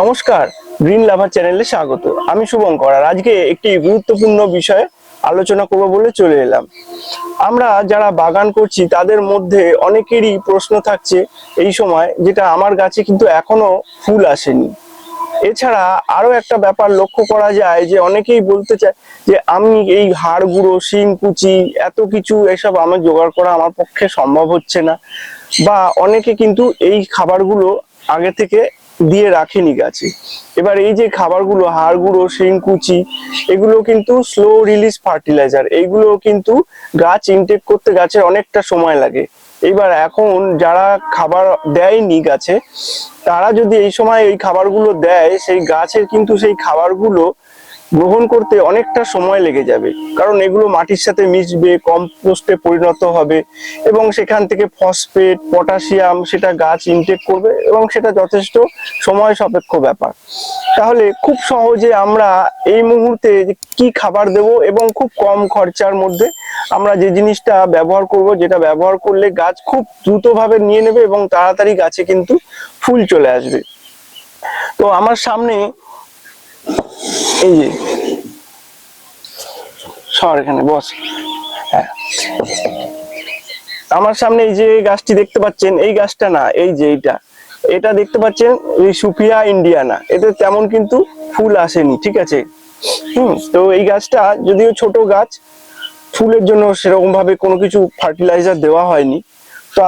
নমস্কার, গ্রিন লাভার চ্যানেলে স্বাগত। আমি শুভঙ্কর আর আজকে একটি গুরুত্বপূর্ণ বিষয়ে আলোচনা করব বলে চলে এলাম। আমরা যারা বাগান করছি, তাদের মধ্যে অনেকেরই প্রশ্ন থাকছে এই সময়, যেটা আমার গাছে কিন্তু এখনও ফুল আসেনি। এছাড়া আরও একটা ব্যাপার লক্ষ্য করা যায় যে, অনেকেই বলতে চায় যে, আমি এই হাড় গুঁড়ো, শিং, কুচি, এত কিছু এসব আমার জোগাড় করা আমার পক্ষে সম্ভব হচ্ছে না। বা অনেকে কিন্তু এই খাবারগুলো আগে থেকে দিয়ে রাখেনি গাছে। এবার এই যে খাবারগুলো হাড় গুঁড়ো শিং কুচি এগুলো কিন্তু স্লো রিলিজ ফার্টিলাইজার এইগুলো কিন্তু গাছ ইনটেক করতে গাছের অনেকটা সময় লাগে। এবার এখন যারা খাবার দেয়নি গাছে, তারা যদি এই সময় এই খাবারগুলো দেয়, সেই গাছের কিন্তু সেই খাবারগুলো গ্রহণ করতে অনেকটা সময় লেগে যাবে। কারণ এগুলো মাটির সাথে মিশবে, কম্পোস্টে পরিণত হবে এবং সেখান থেকে ফসফেট, পটাশিয়াম সেটা গাছ ইনটেক করবে এবং সেটা যথেষ্ট সময় সাপেক্ষ ব্যাপার। তাহলে খুব সহজে আমরা এই মুহূর্তে কি খাবার দেব এবং খুব কম খরচার মধ্যে আমরা যে জিনিসটা ব্যবহার করব, যেটা ব্যবহার করলে গাছ খুব দ্রুতভাবে নিয়ে নেবে এবং তাড়াতাড়ি গাছে কিন্তু ফুল চলে আসবে। তো আমার সামনে এই যে। সর এখানে, বস। হ্যাঁ। আমার সামনে এই যে গাছটি দেখতে পাচ্ছেন, এই গাছটা না, এই যে এইটা। এটা দেখতে পাচ্ছেন, এই সুফিয়া ইন্ডিয়ানা। এতে তেমন কিন্তু ফুল আসেনি, ঠিক আছে? হুম, তো এই গাছটা যদিও ছোট গাছ, ফুলের জন্য সেরকম ভাবে কোনো কিছু ফার্টিলাইজার দেওয়া হয়নি। তো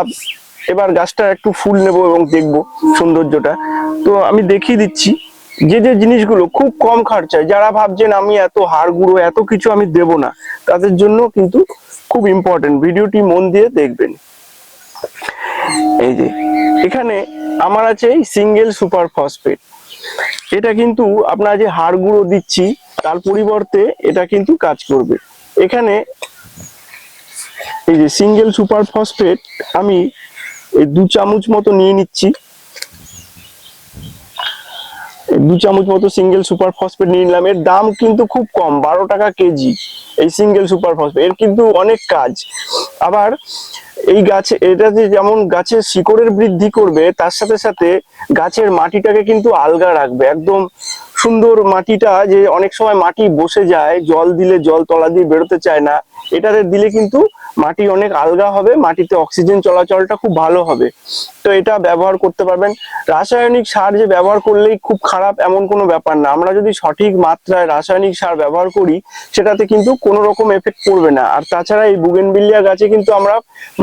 এবার গাছটা একটু ফুল নেব এবং দেখব সৌন্দর্যটা। তো আমি দেখিয়ে দিচ্ছি। যে যে জিনিসগুলো খুব কম খরচায় যারা ভাবছেন আমি এত হাড় গুঁড়ো, এত কিছু আমি দেব না, তাদের জন্য কিন্তু খুব ইম্পর্টেন্ট ভিডিওটি মন দিয়ে দেখবেন। এই যে, এখানে আমার আছে সিঙ্গেল সুপার ফসফেট এটা কিন্তু আপনার যে হাড় গুঁড়ো দিচ্ছি, তার পরিবর্তে এটা কিন্তু কাজ করবে। এখানে এই যে সিঙ্গেল সুপার ফসফেট আমি এই দু চামচ মতো নিয়ে নিচ্ছি। দু চামচ মতো সিঙ্গেল সুপার ফসফেট নিয়ে নিলাম। এর দাম কিন্তু খুব কম, বারো টাকা কেজি। এই সিঙ্গেল সুপার ফসফেট এর কিন্তু অনেক কাজ। আবার এই গাছে এটাতে যেমন গাছের শিকড়ের বৃদ্ধি করবে, তার সাথে সাথে গাছের মাটিটাকে কিন্তু আলগা রাখবে। একদম সুন্দর মাটিটা যে অনেক সময় মাটি বসে যায়, জল দিলে জল তলা দিয়ে বেরোতে চায় না। এটাতে দিলে কিন্তু মাটি অনেক আলগা হবে, মাটিতে অক্সিজেন চলাচলটা খুব ভালো হবে। তো এটা ব্যবহার করতে পারবেন। রাসায়নিক সার যে ব্যবহার করলেই খুব খারাপ এমন কোনো ব্যাপার না। আমরা যদি সঠিক মাত্রায় রাসায়নিক সার ব্যবহার করি, সেটাতে কিন্তু কোনো রকম এফেক্ট পড়বে না। আর তাছাড়া এই বুগেনবিলিয়া গাছে কিন্তু আমরা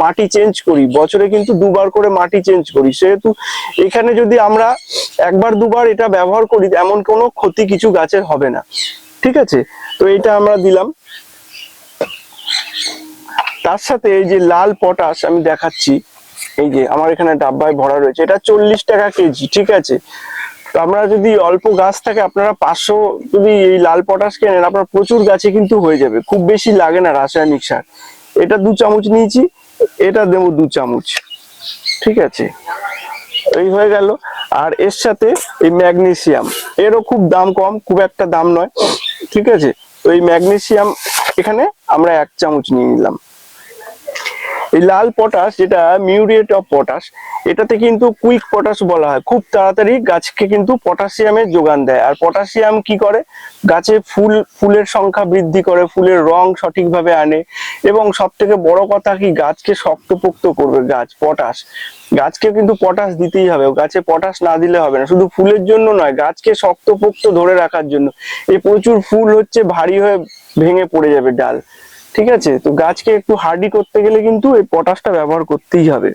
মাটি চেঞ্জ করি। বছরে কিন্তু দুবার করে মাটি চেঞ্জ করি। সেহেতু এখানে যদি আমরা একবার, দুবার এটা ব্যবহার করি, এমন কোনো ক্ষতি কিছু গাছের হবে না। ঠিক আছে? তো এটা আমরা দিলাম। তার সাথে এই যে লাল পটাশ আমি দেখাচ্ছি, এই যে আমার এখানে ডাব্বায় ভরা রয়েছে, এটা চল্লিশ টাকা কেজি, ঠিক আছে? তো আমরা যদি অল্প গাছ থাকে, আপনারা পাঁচশো যদি এই লাল পটাশ কেনেন, আপনার প্রচুর গাছে কিন্তু হয়ে যাবে, খুব বেশি লাগে না রাসায়নিক সার। এটা দু চামচ নিয়েছি, এটা দেবো দু চামচ, ঠিক আছে? এই হয়ে গেল, আর এর সাথে এই ম্যাগনেসিয়াম, এরও খুব দাম কম, খুব একটা দাম নয়, ঠিক আছে? তো এই ম্যাগনেসিয়াম এখানে আমরা এক চামচ নিয়ে নিলাম। এই লাল পটাশ যেটা মিউরিয়েট অফ পটাশ, এটাতে কিন্তু কুইক পটাশ বলা হয়। খুব তাড়াতাড়ি গাছকে কিন্তু পটাশিয়ামের যোগান দেয়। আর পটাশিয়াম কি করে? গাছে ফুল, ফুলের সংখ্যা বৃদ্ধি করে, ফুলের রং সঠিকভাবে আনে। এবং সব থেকে বড় কথা কি, গাছকে শক্তপোক্ত করবে গাছ, পটাশ। গাছকে কিন্তু পটাশ দিতেই হবে। গাছে পটাশ না দিলে হবে না। শুধু ফুলের জন্য নয়, গাছকে শক্তপোক্ত ধরে রাখার জন্য। এই প্রচুর ফুল হচ্ছে, ভারী হয়ে ভেঙে পড়ে যাবে ডাল। ঠিক আছে? তো গাছকে একটু হার্ডি করতে গেলে কিন্তু এই পটাশটা ব্যবহার করতেই হবে।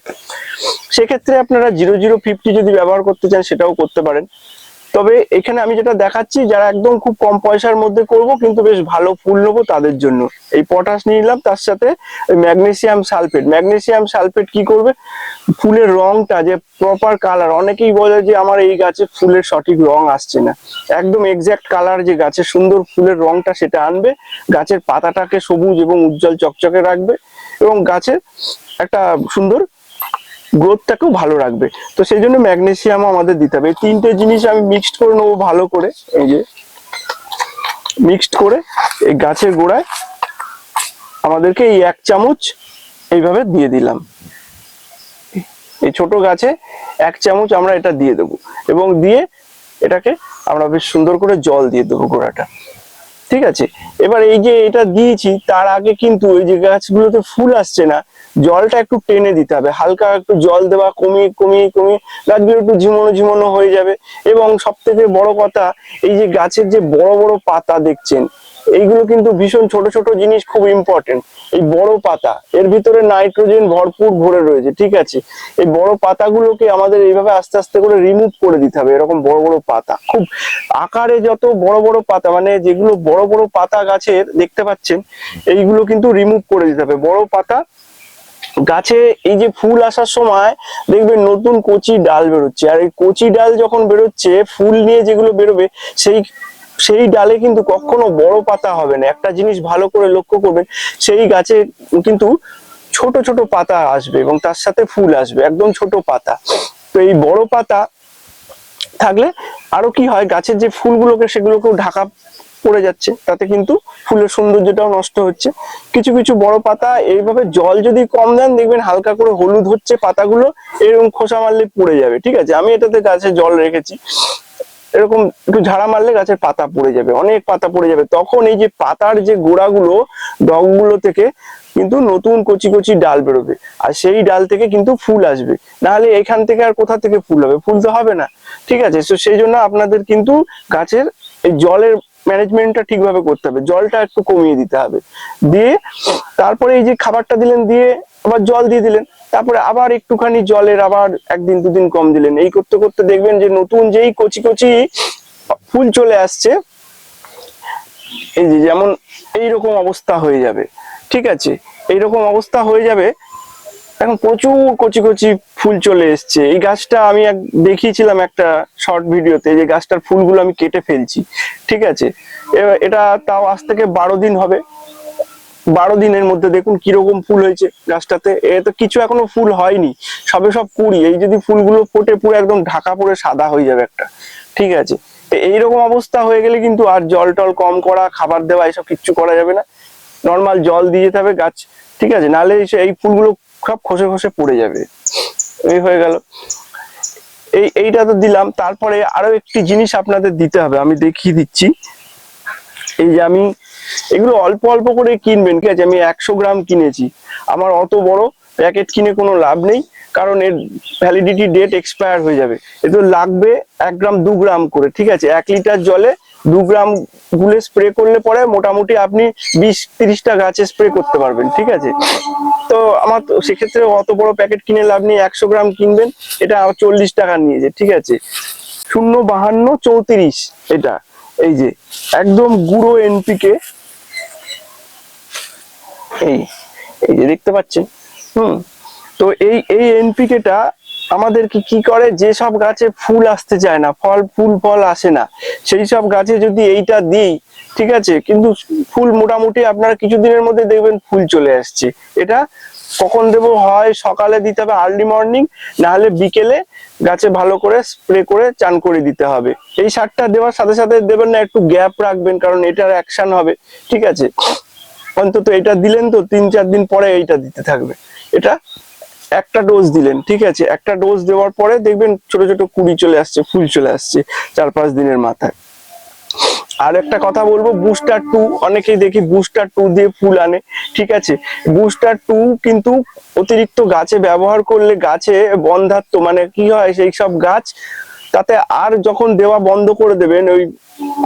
সেক্ষেত্রে আপনারা জিরো জিরো ফিফটি যদি ব্যবহার করতে চান, সেটাও করতে পারেন। তবে এখানে আমি যেটা দেখাচ্ছি, যারা একদম খুব কম পয়সার মধ্যে করব, কিন্তু বেশ ভালো ফুল নেব তাদের জন্য। এই পটাশ নিয়ে নিলাম, তার সাথে ম্যাগনেসিয়াম সালফেট ম্যাগনেসিয়াম সালফেট কি করবে? ফুলের রংটা যে প্রপার কালার অনেকেই বলে যে আমার এই গাছে ফুলের সঠিক রং আসছে না। একদম এক্সাক্ট কালার যে গাছের সুন্দর ফুলের রংটা সেটা আনবে, গাছের পাতাটাকে সবুজ এবং উজ্জ্বল চকচকে রাখবে, এবং গাছের একটা সুন্দর গ্রোথটাকেও ভালো রাখবে। তো সেই জন্য ম্যাগনেসিয়াম আমাদের দিতে হবে। এই তিনটে জিনিস আমি মিক্সড করে নেব ভালো করে। এই যে মিক্সড করে এই গাছের গোড়ায় আমাদেরকে এই এক চামচ এইভাবে দিয়ে দিলাম। এই ছোট গাছে এক চামচ আমরা এটা দিয়ে দেবো এবং দিয়ে এটাকে আমরা বেশ সুন্দর করে জল দিয়ে দেবো গোড়াটা। ঠিক আছে? এবার এই যে এটা দিয়েছি, তার আগে কিন্তু এই যে গাছগুলোতে ফুল আসছে না, জলটা একটু টেনে দিতে হবে। হালকা একটু জল দেওয়া, কমিয়ে কমিয়ে কমিয়ে গাছগুলো একটু ঝিমনো ঝিমনো হয়ে যাবে। এবং সব থেকে বড় কথা, এই যে গাছের যে বড় বড় পাতা দেখছেন এইগুলো কিন্তু ভীষণ ছোট ছোট জিনিস খুব ইম্পর্টেন্ট এই বড় পাতা, এর ভিতরে নাইট্রোজেন ভরপুর ভরে রয়েছে, ঠিক আছে? এই বড় পাতাগুলোকে আমাদের এইভাবে আস্তে আস্তে করে রিমুভ করে দিতে হবে, এরকম বড় বড় পাতা। খুব আকারে যত বড় বড় পাতা মানে যেগুলো বড় বড় পাতা গাছের, দেখতে পাচ্ছেন, এইগুলো কিন্তু রিমুভ করে দিতে হবে। বড় পাতা গাছে এই যে ফুল আসার সময় দেখবেন নতুন কচি ডাল বেরোচ্ছে, আর এই কচি ডাল যখন বেরোচ্ছে, ফুল নিয়ে যেগুলো বেরোবে, সেই সেই ডালে কিন্তু কখনো বড় পাতা হবে না। একটা জিনিস ভালো করে লক্ষ্য করবেন, সেই গাছে কিন্তু ছোট ছোট পাতা আসবে এবং তার সাথে ফুল আসবে, একদম ছোট পাতা। তো এই বড় পাতা থাকলে আরও কি হয়, গাছের যে ফুলগুলোকে সেগুলোকেও ঢাকা পড়ে যাচ্ছে, তাতে কিন্তু ফুলের সৌন্দর্যটাও নষ্ট হচ্ছে। কিছু কিছু বড় পাতা এইভাবে জল যদি কম দেন, দেখবেন হালকা করে হলুদ হচ্ছে পাতাগুলো, এরকম খোসা মারলে পড়ে যাবে, ঠিক আছে? আমি এটাতে গাছে জল রেখেছি। এরকম একটু ঝাড়া মারলে গাছের পাতা পড়ে যাবে, অনেক পাতা পড়ে যাবে। তখন এই যে পাতার যে গোড়াগুলো, ডগগুলো থেকে কিন্তু নতুন কচি কচি ডাল বেরোবে। আর সেই ডাল থেকে কিন্তু ফুল আসবে। নাহলে এখান থেকে আর কোথা থেকে ফুল হবে? ফুল তো হবে না। ঠিক আছে? তো সেই জন্য আপনাদের কিন্তু গাছের এই জলের ম্যানেজমেন্টটা ঠিকভাবে করতে হবে, জলটা একটু কমিয়ে দিতে হবে। দিয়ে তারপরে এই যে খাবারটা দিলেন, দিয়ে আবার জল দিয়ে দিলেন, তারপরে আবার একটুখানি জলের আবার একদিন দুদিন কম দিলেন। এই করতে করতে দেখবেন যে নতুন যেই কচি কচি ফুল চলে আসছে, এই যে যেমন এইরকম অবস্থা হয়ে যাবে, ঠিক আছে? এইরকম অবস্থা হয়ে যাবে এখন প্রচুর কচি কচি ফুল চলে এসছে। এই গাছটা আমি এক, দেখিয়েছিলাম একটা শর্ট ভিডিওতে যে গাছটার ফুলগুলো আমি কেটে ফেলছি। ঠিক আছে? এটা তাও আজ থেকে বারো দিন হবে। বারো দিনের মধ্যে দেখুন কীরকম ফুল হয়েছে গাছটাতে। এ তো কিছু এখনও ফুল হয়নি। সবে সব কুড়ি। এই যদি ফুলগুলো ফোটে পুরো একদম ঢাকা পড়ে সাদা হয়ে যাবে একটা। ঠিক আছে? এইরকম অবস্থা হয়ে গেলে কিন্তু আর জল টল কম করা, খাবার দেওয়া, এসব কিচ্ছু করা যাবে না। নর্মাল জল দিয়ে যেতে হবে গাছ। ঠিক আছে? নাহলে এই ফুলগুলো সব খসে খসে পড়ে যাবে। এই হয়ে গেল। এই, এইটা তো দিলাম। তারপরে আরও একটি জিনিস আপনাদের দিতে হবে। আমি দেখিয়ে দিচ্ছি। এই যে আমি এগুলো অল্প অল্প করে কিনবেন। ঠিক আছে? আমি একশো গ্রাম কিনেছি। আমার অত বড় প্যাকেট কিনে কোনো লাভ নেই। কারণ এর ভ্যালিডিটি ডেট এক্সপায়ার হয়ে যাবে। এতে লাগবে এক গ্রাম, দু গ্রাম করে। ঠিক আছে? এক লিটার জলে দু গ্রাম গুলে স্প্রে করলে পরে মোটামুটি আপনি বিশ তিরিশটা গাছে স্প্রে করতে পারবেন, ঠিক আছে? তো আমার তো সেক্ষেত্রে অত বড় প্যাকেট কিনে লাভ নেই, একশো গ্রাম কিনবেন, এটা চল্লিশ টাকা নিয়েছে ঠিক আছে? শূন্য বাহান্ন চৌত্রিশ এটা, এই যে, একদম গুঁড়ো এনপিকে এই এই যে, দেখতে পাচ্ছেন? হুম, তো এই এই এনপিকেটা আমাদেরকে কি করে? যে সব গাছে ফুল আসতে চায় না, ফল, ফুল, ফল আসে না, সেই সব গাছে যদি এইটা দিই, ঠিক আছে? কিন্তু ফুল মোটামুটি আপনারা কিছুদিনের মধ্যে দেখবেন ফুল চলে আসছে। এটা কখন দেবো? হয় সকালে দিতে হবে আর্লি মর্নিং না হলে বিকেলে গাছে ভালো করে স্প্রে করে চান করে দিতে হবে। এই সারটা দেওয়ার সাথে সাথে দেবেন না, একটু গ্যাপ রাখবেন, কারণ এটার অ্যাকশন হবে, ঠিক আছে? অন্তত এটা দিলেন তো, তিন, চার দিন পরে এইটা দিতে থাকবে। এটা একটা ডোজ দিলেন, ঠিক আছে? একটা ডোজ দেওয়ার পরে দেখবেন ছোট ছোট কুড়ি চলে আসছে, ফুল চলে আসছে চার পাঁচ দিনের মাথায়। আর একটা কথা বলব বুস্টার টু অনেকেই দেখি বুস্টার টু দিয়ে ফুল আনে, ঠিক আছে? বুস্টার টু কিন্তু অতিরিক্ত গাছে ব্যবহার করলে গাছে বন্ধাত্ম মানে কি হয়, সেই সব গাছ তাতে আর যখন দেওয়া বন্ধ করে দেবেন, ওই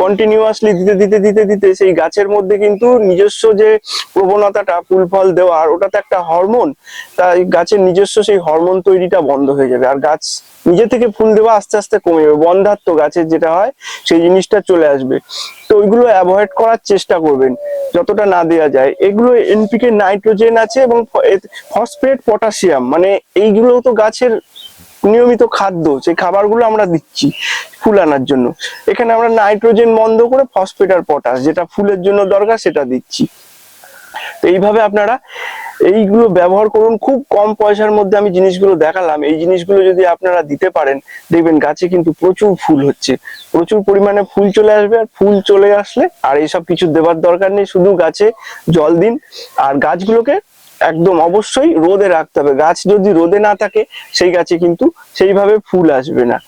কন্টিনিউয়াসলি দিতে দিতে দিতে দিতে সেই গাছের মধ্যে কিন্তু নিজস্ব যে প্রবণতাটা, ফুল ফল দেওয়ার ওটাতে একটা হরমোন তাই গাছের নিজস্ব সেই হরমোন তৈরিটা বন্ধ হয়ে যাবে। আর গাছ নিজে থেকে ফুল দেওয়া আস্তে আস্তে কমে যাবে। বন্ধাত্ম গাছের যেটা হয়, সেই জিনিসটা চলে আসবে। তো ওইগুলো অ্যাভয়েড করার চেষ্টা করবেন, যতটা না দেওয়া যায়। এগুলো এনপিকে নাইট্রোজেন আছে এবং ফসফেট পটাশিয়াম মানে এইগুলো তো গাছের নিয়মিত খাদ্য সেই খাবারগুলো আমরা দিচ্ছি ফুল আনার জন্য। এখানে আমরা নাইট্রোজেন বন্ধ করে ফসফেট আর পটাশ, যেটা ফুলের জন্য দরকার সেটা দিচ্ছি। তো এইভাবে আপনারা এইগুলো ব্যবহার করুন। খুব কম পয়সার মধ্যে আমি জিনিসগুলো দেখালাম। এই জিনিসগুলো যদি আপনারা দিতে পারেন, দেখবেন গাছে কিন্তু প্রচুর ফুল হচ্ছে। প্রচুর পরিমাণে ফুল চলে আসবে আর ফুল চলে আসলে আর এইসব কিছু দেওয়ার দরকার নেই। শুধু গাছে জল দিন। আর গাছগুলোকে একদম অবশ্যই রোদে রাখতে হবে। গাছ যদি রোদে না থাকে, সেই গাছে কিন্তু সেইভাবে ফুল আসবে না।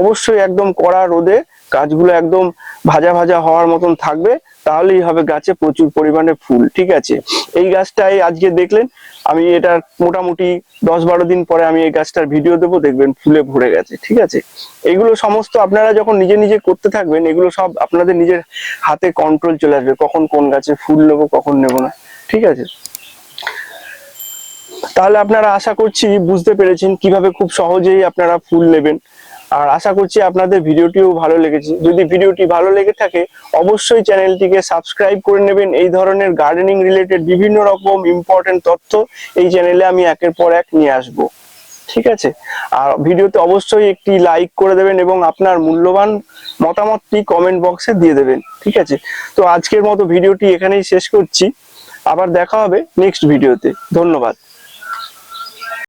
অবশ্যই একদম কড়া রোদে গাছগুলো একদম ভাজা ভাজা হওয়ার মতন থাকবে, তাহলেই হবে গাছে প্রচুর পরিমাণে ফুল, ঠিক আছে? এই গাছটাই আজকে দেখলেন, আমি এটা মোটামুটি দশ বারো দিন পরে আমি এই গাছটার ভিডিও দেবো, দেখবেন ফুলে ভরে গেছে, ঠিক আছে? এগুলো সমস্ত আপনারা যখন নিজে নিজে করতে থাকবেন, এগুলো সব আপনাদের নিজের হাতে কন্ট্রোল চলে আসবে, কখন কোন গাছে ফুল নেব, কখন নেব না, ঠিক আছে? তাহলে আপনারা আশা করছি বুঝতে পেরেছেন কীভাবে খুব সহজেই আপনারা ফুল নেবেন। আর আশা করছি আপনাদের ভিডিওটিও ভালো লেগেছে। যদি ভিডিওটি ভালো লেগে থাকে, অবশ্যই চ্যানেলটিকে সাবস্ক্রাইব করে নেবেন। এই ধরনের গার্ডেনিং রিলেটেড বিভিন্ন রকম ইম্পর্টেন্ট তথ্য এই চ্যানেলে আমি একের পর এক নিয়ে আসব। ঠিক আছে? আর ভিডিওতে অবশ্যই একটি লাইক করে দেবেন এবং আপনার মূল্যবান মতামতটি কমেন্ট বক্সে দিয়ে দেবেন। ঠিক আছে? তো আজকের মতো ভিডিওটি এখানেই শেষ করছি। আবার দেখা হবে নেক্সট ভিডিওতে ধন্যবাদ।